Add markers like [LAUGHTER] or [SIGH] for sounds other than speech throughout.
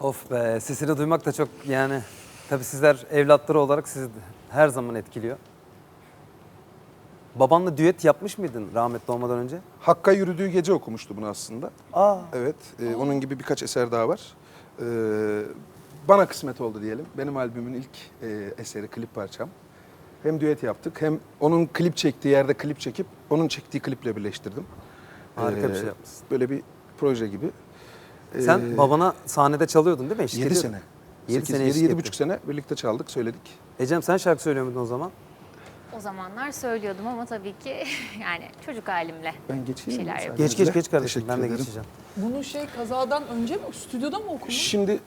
Of be sesini duymak da çok yani tabii sizler evlatları olarak sizi her zaman etkiliyor. Babanla düet yapmış mıydın rahmetli olmadan önce? Hakka yürüdüğü gece okumuştu bunu aslında. Aa. Evet, e, onun gibi birkaç eser daha var. E, bana kısmet oldu diyelim. Benim albümün ilk e, eseri, klip parçam. Hem düet yaptık hem onun klip çektiği yerde klip çekip onun çektiği kliple birleştirdim. Harika bir E, şey yapmışsın. Böyle bir proje gibi. Sen E, babana sahnede çalıyordun değil mi? Eşlik 7 ediyordun. sene. 7 8, sene 7, eşlik 7 ettin. buçuk sene birlikte çaldık, söyledik. Ecem sen şarkı söylüyor muydun o zaman? O zamanlar söylüyordum ama tabii ki [LAUGHS] yani çocuk halimle. Ben geçeyim mi? Şeyler müsaadenizle? Geç geç geç kardeşim Teşekkür ben de ederim. geçeceğim. Bunu şey kazadan önce mi stüdyoda mı okudun? Şimdi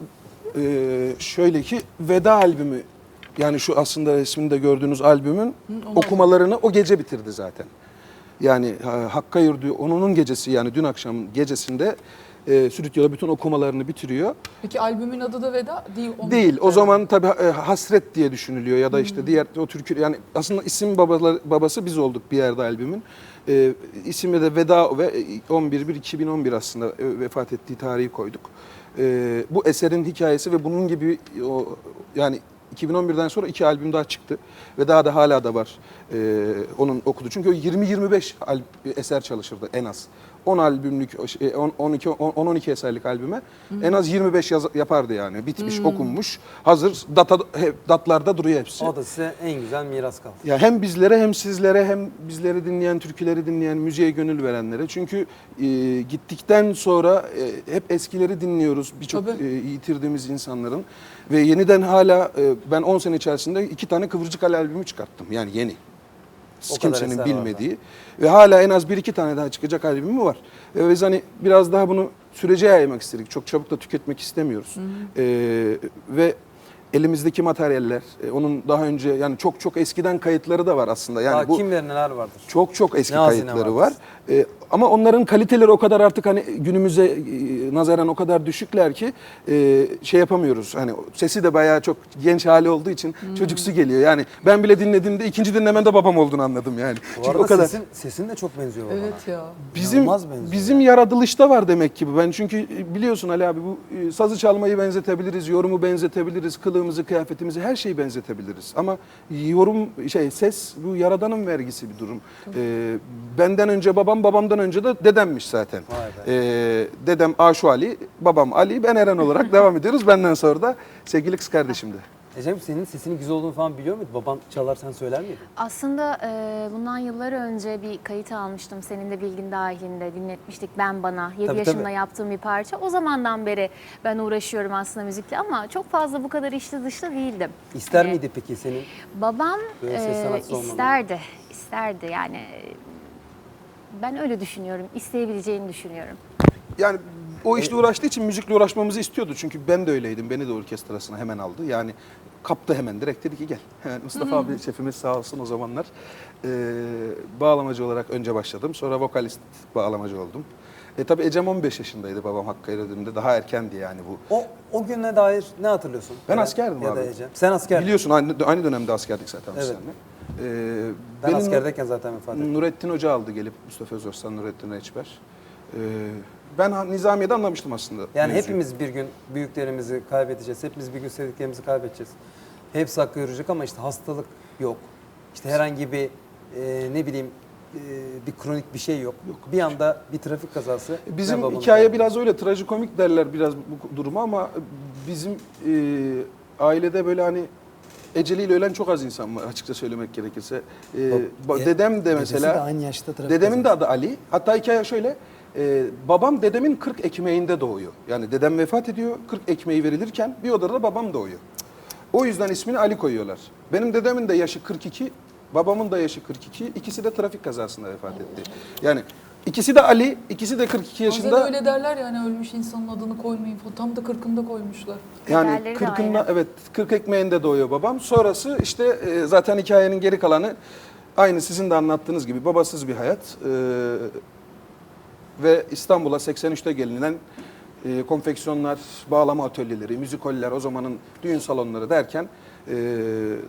e, şöyle ki Veda albümü yani şu aslında resminde gördüğünüz albümün onu okumalarını o gece bitirdi zaten. Yani ha, Hakka Yurdu onun gecesi yani dün akşam gecesinde e, stüdyoda bütün okumalarını bitiriyor. Peki albümün adı da Veda değil. onu- Değil. O zaman tabii e, hasret diye düşünülüyor ya da işte diğer o türkü yani aslında isim babalar, babası biz olduk bir yerde albümün. E, ismi de Veda ve 11 1 2011 aslında e, vefat ettiği tarihi koyduk. E, bu eserin hikayesi ve bunun gibi o yani 2011'den sonra iki albüm daha çıktı ve daha da hala da var e, onun okudu. Çünkü o 20-25 al- eser çalışırdı en az. 10 albümlük, o şey, 10 12 10 12 eserlik albüme en az 25 yaz, yapardı yani. Bitmiş, okunmuş. Hazır data hep datlarda duruyor hepsi. O da size en güzel miras kaldı. Ya hem bizlere hem sizlere hem bizleri dinleyen, türküleri dinleyen, müziğe gönül verenlere. Çünkü e, gittikten sonra e, hep eskileri dinliyoruz birçok e, yitirdiğimiz insanların. Ve yeniden hala e, ben 10 sene içerisinde iki tane Kıvırcık Ali albümü çıkarttım. Yani yeni. Kadar Kimsenin eser var bilmediği. Ve hala en az bir iki tane daha çıkacak albümü var. E, biz hani biraz daha bunu sürece yaymak istedik. Çok çabuk da tüketmek istemiyoruz. E, ve elimizdeki materyaller, e, onun daha önce yani çok çok eskiden kayıtları da var aslında. Yani Daha bu kim bilir neler vardır. çok çok eski Ne kayıtları var. var. Ee, ama onların kaliteleri o kadar artık hani günümüze e, nazaran o kadar düşükler ki e, şey yapamıyoruz. Hani sesi de bayağı çok genç hali olduğu için Hmm. çocuksu geliyor. Yani ben bile dinlediğimde ikinci dinlemende babam olduğunu anladım yani. Bu Çünkü arada o kadar sesin, sesin de çok benziyor babana. Evet ya. bizim İnanılmaz benziyor. bizim yaratılışta var demek ki bu. Ben çünkü e, biliyorsun Ali abi bu e, sazı çalmayı benzetebiliriz, yorumu benzetebiliriz, kılığımızı, kıyafetimizi her şeyi benzetebiliriz. Ama yorum şey ses bu yaradanın vergisi bir durum. E, benden önce babam, babamdan önce de dedemmiş zaten. Vay E, dedem Aşu Ali, babam Ali, ben Eren olarak devam ediyoruz. Benden sonra da sevgili kız kardeşim de. Ecem senin sesinin güzel olduğunu falan biliyor muydun? Baban çalar sen söyler miydin? Aslında e, bundan yıllar önce bir kayıt almıştım. Senin de bilgin dahilinde dinletmiştik ben bana. 7 Tabii, yaşımda tabii. yaptığım bir parça. O zamandan beri ben uğraşıyorum aslında müzikle ama çok fazla bu kadar içli dışlı değildim. İster E, miydi peki senin? Babam Böyle ses e, sanatçısı olmanı. isterdi. isterdi yani. Ben öyle düşünüyorum. isteyebileceğini düşünüyorum. Yani o işle uğraştığı için müzikle uğraşmamızı istiyordu. Çünkü ben de öyleydim. Beni de orkestrasına hemen aldı. Yani kaptı hemen direkt dedi ki gel. [LAUGHS] Hemen Mustafa abi şefimiz sağ olsun o zamanlar. Ee, bağlamacı olarak önce başladım. Sonra vokalist bağlamacı oldum. E tabii Ecem 15 yaşındaydı babam Hakk'a yürüdüğümde. Daha erkendi yani bu. O, o güne dair ne hatırlıyorsun? Ben askerdim ya abi. da Ecem. Sen askerdin. Biliyorsun aynı, aynı dönemde askerdik zaten biz Evet. seninle. Ee, Ben benim- askerdeyken zaten vefat ettim. Nurettin Hoca aldı gelip Mustafa Özos'tan Nurettin Reçber. Ee, ben Nizamiye'de anlamıştım aslında. Yani mevzuyu. hepimiz bir gün büyüklerimizi kaybedeceğiz. Hepimiz bir gün sevdiklerimizi kaybedeceğiz. Hepsi hakkı yürüyecek ama işte hastalık yok. İşte herhangi bir e, ne bileyim e, bir kronik bir şey yok. Bir anda bir trafik kazası. Bizim ve babamı hikaye kaybettim. biraz öyle trajikomik derler biraz bu duruma ama bizim e, ailede böyle hani eceliyle ölen çok az insan var açıkça söylemek gerekirse. E, ba- dedem de mesela de aynı yaşta trafik dedemin de adı Ali. Hatta hikaye şöyle. e, babam dedemin 40 ekmeğinde doğuyor. Yani dedem vefat ediyor. 40 ekmeği verilirken bir odada da babam doğuyor. O yüzden ismini Ali koyuyorlar. Benim dedemin de yaşı 42, babamın da yaşı 42. İkisi de trafik kazasında vefat etti. Yani ikisi de Ali, ikisi de 42 Bazen yaşında. öyle derler yani ölmüş insanın adını koymayın. Tam da kırkında koymuşlar. Yani Diğerleri de kırkında aynı. evet 40 ekmeğinde doğuyor babam. Sonrası işte e, zaten hikayenin geri kalanı aynı sizin de anlattığınız gibi babasız bir hayat. E, ve İstanbul'a 83'te gelinen e, konfeksiyonlar, bağlama atölyeleri, müzikoller, o zamanın düğün salonları derken e,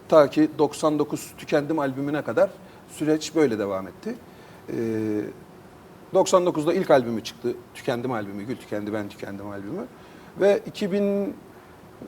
ta ki 99 Tükendim albümüne kadar süreç böyle devam etti. E, 99'da ilk albümü çıktı. Tükendim albümü, Gül Tükendi Ben Tükendim albümü. Ve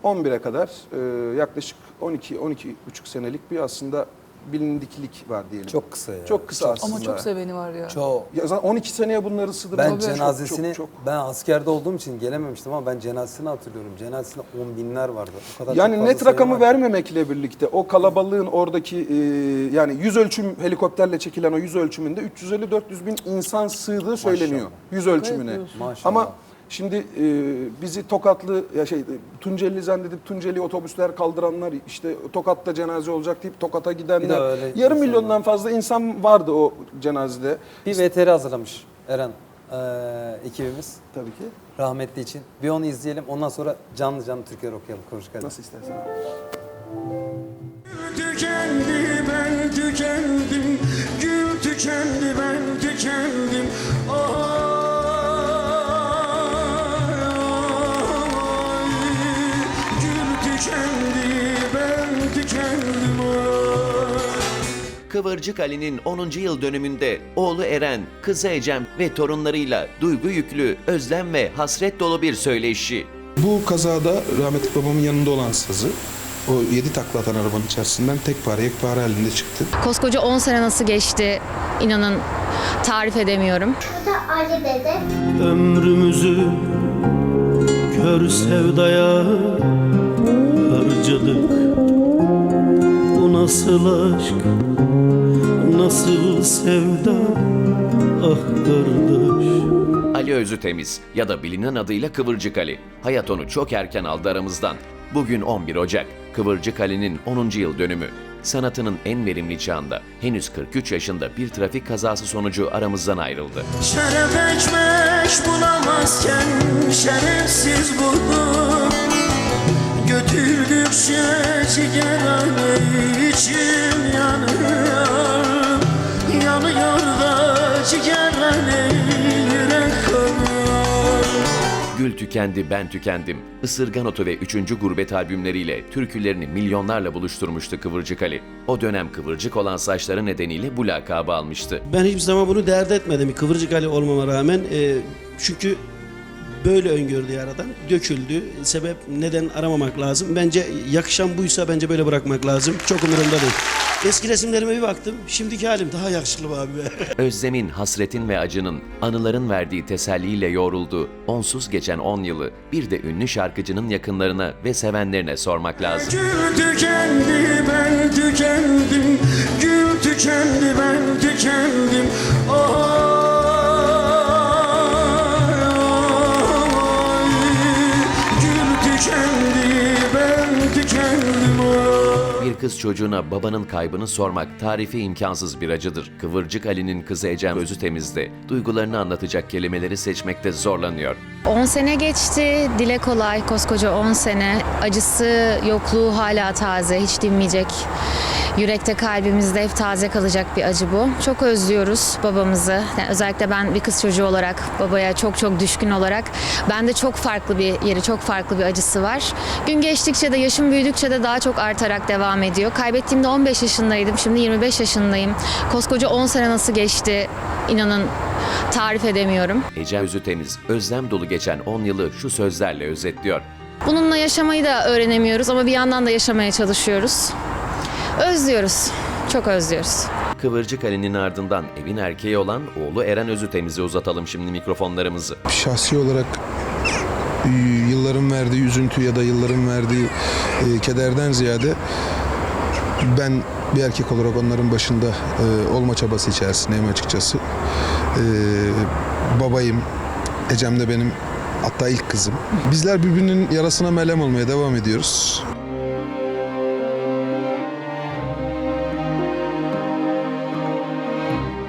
2011'e kadar e, yaklaşık 12-12,5 senelik bir aslında bilindiklik var diyelim. Çok kısa ya. Çok kısa aslında. Ama çok seveni var ya. Çok. Ya zaten 12 seneye bunları sığdırmak Ben çok, cenazesini, çok, çok. ben askerde olduğum için gelememiştim ama ben cenazesini hatırlıyorum. Cenazesinde on binler vardı. O kadar çok Yani net rakamı var. vermemekle birlikte o kalabalığın oradaki e, yani yüz ölçüm helikopterle çekilen o yüz ölçümünde 350-400 bin insan sığdığı söyleniyor. Yüz ölçümüne. Maşallah. Ama şimdi e, bizi Tokatlı ya şey Tunceli zannedip Tunceli otobüsler kaldıranlar işte Tokat'ta cenaze olacak deyip Tokat'a gidenler yarım milyondan fazla insan vardı o cenazede. Bir VTR hazırlamış Eren eee, ekibimiz Tabii ki. rahmetli için. Bir onu izleyelim. Ondan sonra canlı canlı Türkiye'de okuyalım. Konuşalım. Nasıl istersen. Tükendi ben tükendim Gül tükendi ben tükendim Ay, Kıvırcık Ali'nin 10. yıl dönümünde oğlu Eren, kızı Ecem ve torunlarıyla duygu yüklü, özlem ve hasret dolu bir söyleşi. Bu kazada rahmetli babamın yanında olan sazı o yedi takla atan arabanın içerisinden tek pare yekpare halinde çıktı. Koskoca 10 sene nasıl geçti inanın tarif edemiyorum. Bu da Ali dede. Ömrümüzü kör sevdaya harcadık Bu nasıl aşk, nasıl sevda ah kardeş Ali Özütemiz ya da bilinen adıyla Kıvırcık Ali. Hayat onu çok erken aldı aramızdan. Bugün 11 Ocak, Kıvırcık Ali'nin 10. yıl dönümü. Sanatının en verimli çağında henüz 43 yaşında bir trafik kazası sonucu aramızdan ayrıldı. Şeref ekmek bulamazken şerefsiz buldum Götürdükçe ciğerhane içim Gül tükendi, ben tükendim. Isırgan Otu ve 3. Gurbet albümleriyle türkülerini milyonlarla buluşturmuştu Kıvırcık Ali. O dönem kıvırcık olan saçları nedeniyle bu lakabı almıştı. Ben hiçbir zaman bunu dert etmedim Kıvırcık Ali olmama rağmen. Ee, çünkü böyle öngördü yaradan. Döküldü. Sebep neden aramamak lazım. Bence yakışan buysa bence böyle bırakmak lazım. Çok umurumda değil. Eski resimlerime bir baktım. Şimdiki halim daha yakışıklı abi be. [LAUGHS] Özlemin, hasretin ve acının, anıların verdiği teselliyle yoğrulduğu onsuz geçen 10 yılı bir de ünlü şarkıcının yakınlarına ve sevenlerine sormak lazım. Gül tükendi ben tükendim Gül tükendi ben tükendim Ay, kız çocuğuna babanın kaybını sormak tarifi imkansız bir acıdır. Kıvırcık Ali'nin kızı Ecem Özütemiz'de duygularını anlatacak kelimeleri seçmekte zorlanıyor. 10 sene geçti, dile kolay, koskoca 10 sene. Acısı, yokluğu hala taze, hiç dinmeyecek. Yürekte, kalbimizde hep taze kalacak bir acı bu. Çok özlüyoruz babamızı. Yani özellikle ben bir kız çocuğu olarak, babaya çok çok düşkün olarak. Bende çok farklı bir yeri, çok farklı bir acısı var. Gün geçtikçe de, yaşım büyüdükçe de daha çok artarak devam ediyor. Kaybettiğimde 15 yaşındaydım, şimdi 25 yaşındayım. Koskoca 10 sene nasıl geçti, inanın tarif edemiyorum. Ecem Özütemiz özlem dolu geçen 10 yılı şu sözlerle özetliyor. Bununla yaşamayı da öğrenemiyoruz ama bir yandan da yaşamaya çalışıyoruz. Özlüyoruz. Çok özlüyoruz. Kıvırcık Ali'nin ardından evin erkeği olan oğlu Eren Özütemiz'e uzatalım şimdi mikrofonlarımızı. Şahsi olarak e, yılların verdiği üzüntü ya da yılların verdiği e, kederden ziyade ben bir erkek olarak onların başında e, olma çabası içerisindeyim açıkçası. E, babayım, Ecem de benim hatta ilk kızım. Bizler birbirinin yarasına melem olmaya devam ediyoruz.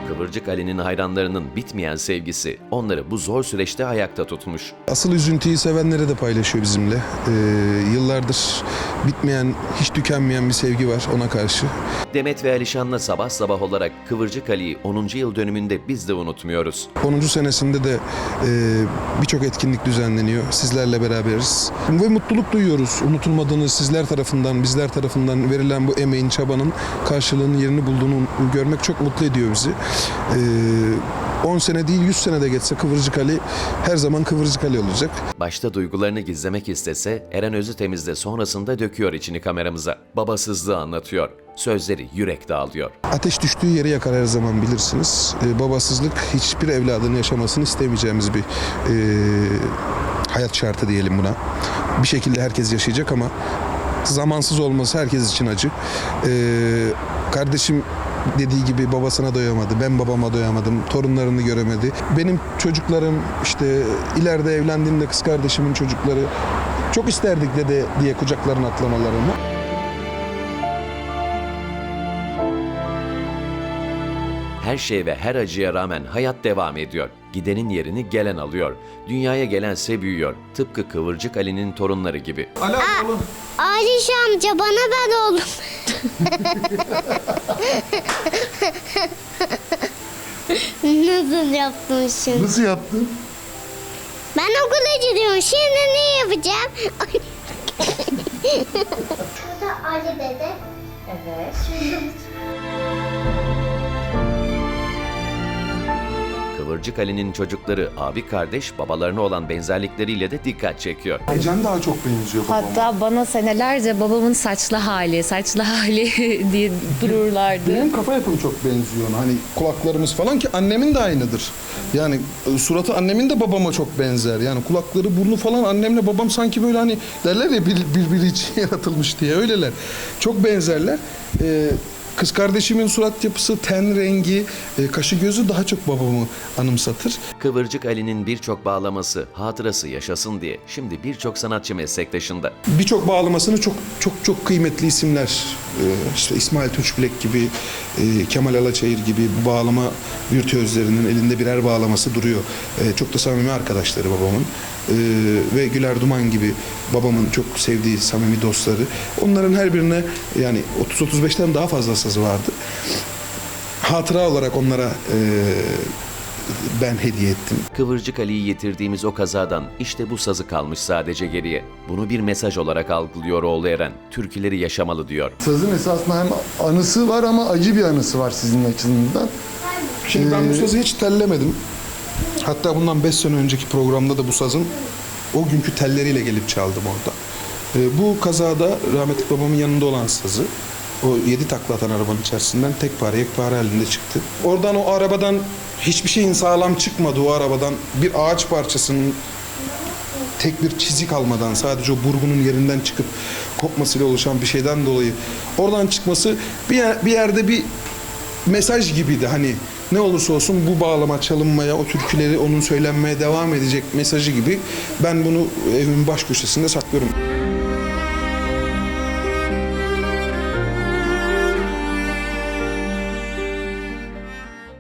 Kıvırcık Ali'nin hayranlarının bitmeyen sevgisi onları bu zor süreçte ayakta tutmuş. Asıl üzüntüyü sevenlere de paylaşıyor bizimle. Ee, yıllardır bitmeyen, hiç tükenmeyen bir sevgi var ona karşı. Demet ve Alişan'la sabah sabah olarak Kıvırcık Ali'yi 10. yıl dönümünde biz de unutmuyoruz. 10. senesinde de e, birçok etkinlik düzenleniyor. Sizlerle beraberiz. Ve mutluluk duyuyoruz. Unutulmadığını sizler tarafından, bizler tarafından verilen bu emeğin, çabanın karşılığının yerini bulduğunu görmek çok mutlu ediyor bizi. E, 10 sene değil 100 sene de geçse Kıvırcık Ali her zaman Kıvırcık Ali olacak. Başta duygularını gizlemek istese Eren Özütemiz de sonrasında döküyor içini kameramıza. Babasızlığı anlatıyor. Sözleri yürek dağılıyor. Ateş düştüğü yeri yakar her zaman bilirsiniz. Ee, babasızlık hiçbir evladın yaşamasını istemeyeceğimiz bir e, hayat şartı diyelim buna. Bir şekilde herkes yaşayacak ama zamansız olması herkes için acı. Ee, kardeşim dediği gibi babasına doyamadı. Ben babama doyamadım. Torunlarını göremedi. Benim çocuklarım işte ileride evlendiğimde kız kardeşimin çocukları çok isterdik dede diye kucaklarına atlamalarını. Her şey ve her acıya rağmen hayat devam ediyor. Gidenin yerini gelen alıyor. Dünyaya gelense büyüyor. Tıpkı Kıvırcık Ali'nin torunları gibi. Aliş amca bana ben oldum. Nasıl yaptın şimdi? Nasıl yaptın? Ben okula gidiyorum. Şimdi ne yapacağım? [LAUGHS] Bu da Ali dede. Evet. Kıvırcık Ali'nin çocukları abi kardeş babalarına olan benzerlikleriyle de dikkat çekiyor. Ecem daha çok benziyor babama. Hatta bana senelerce babamın saçlı hali, saçlı hali [LAUGHS] diye dururlardı. Benim kafa yapım çok benziyor. Hani kulaklarımız falan ki annemin de aynıdır. Yani e, suratı annemin de babama çok benzer. Yani kulakları, burnu falan annemle babam sanki böyle hani derler ya bir, birbiri için [LAUGHS] yaratılmış diye öyleler. Çok benzerler. Ee, kız kardeşimin surat yapısı, ten rengi, e, kaşı gözü daha çok babamı anımsatır. Kıvırcık Ali'nin birçok bağlaması, hatırası yaşasın diye şimdi birçok sanatçı meslektaşında. birçok bağlamasını çok çok çok kıymetli isimler e, işte İsmail Tunçbilek gibi e, Kemal Alaçayır gibi bağlama virtüözlerinin elinde birer bağlaması duruyor. Çok da samimi arkadaşları babamın E, ve Güler Duman gibi babamın çok sevdiği samimi dostları. Onların her birine yani 30-35'ten daha fazla sazı vardı. Hatıra olarak onlara e, ben hediye ettim. Kıvırcık Ali'yi yitirdiğimiz o kazadan işte bu sazı kalmış sadece geriye. Bunu bir mesaj olarak algılıyor oğlu Eren. Türküleri yaşamalı diyor. Sazın esasında hem anısı var ama acı bir anısı var sizin açınızdan. Şimdi ben bu Ee, sazı hiç tellemedim. Hatta bundan 5 sene önceki programda da bu sazın o günkü telleriyle gelip çaldım orada. Ee, bu kazada rahmetli babamın yanında olan sazı o yedi takla atan arabanın içerisinden tek pare yekpare halinde çıktı. Oradan o arabadan hiçbir şeyin sağlam çıkmadı o arabadan bir ağaç parçasının tek bir çizik almadan sadece o burgunun yerinden çıkıp kopmasıyla oluşan bir şeyden dolayı oradan çıkması bir, yer- bir yerde bir mesaj gibiydi hani ne olursa olsun bu bağlama çalınmaya, o türküleri onun söylenmeye devam edecek mesajı gibi ben bunu evimin baş köşesinde saklıyorum.